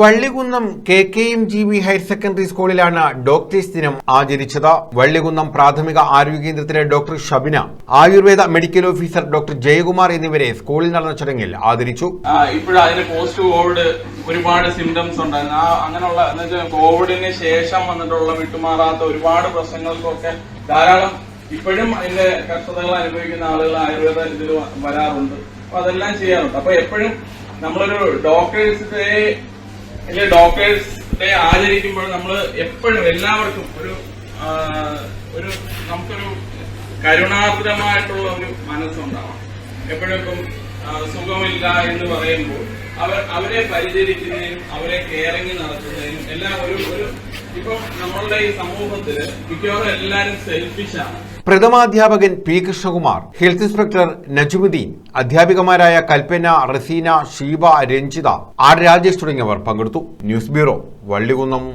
Vallikunnam K K M G V higher secondary സ്കൂളിലാണ് doctors ദിനം ആചരിച്ചത്. വള്ളികുന്നം പ്രാഥമിക ആരോഗ്യ കേന്ദ്രത്തിലെ doctor Shabina Ayurveda medical officer doctor Jayakumar എന്നിവരെ സ്കൂളിൽ നടന്ന ചടങ്ങിൽ ആദരിച്ചു. ഇപ്പോഴും അതിന് പോസ്റ്റ് കോവിഡ് ഒരുപാട് സിംറ്റംസ് ഉണ്ടായിരുന്നു. അങ്ങനെയുള്ള കോവിഡിന് ശേഷം വന്നിട്ടുള്ള വിട്ടുമാറാത്ത ഒരുപാട് പ്രശ്നങ്ങൾക്കൊക്കെ ധാരാളം ഇപ്പോഴും അതിന്റെ കഷ്ടതകൾ അനുഭവിക്കുന്ന ആളുകൾ ആയുർവേദ വരാറുണ്ട്. അപ്പൊ അതെല്ലാം ചെയ്യാറുണ്ട്. അപ്പൊ എപ്പോഴും നമ്മളൊരു ഡോക്ടേഴ്സ് ഡേ അല്ലെ ഡോക്ടേഴ്സ് ഡേ ആചരിക്കുമ്പോൾ നമ്മൾ എപ്പോഴും എല്ലാവർക്കും ഒരു ഒരു നമുക്കൊരു കരുണാർദ്രമായിട്ടുള്ള ഒരു മനസ്സുണ്ടാവണം. എപ്പോഴും ഇപ്പം സുഖമില്ല എന്ന് പറയുമ്പോൾ അവർ അവരെ പരിചരിക്കുന്നതിനും അവരെ കെയറിങ് നടത്തുന്നതിനും എല്ലാം ഒരു ഒരു ഈ പ്രഥമാധ്യാപകൻ P Krishnakumar health inspector Najumuddin അധ്യാപികമാരായ Kalpana Raseena Sheeba Ranjitha R Rajesh തുടങ്ങിയവർ പങ്കെടുത്തു. News bureau Vallikunnam.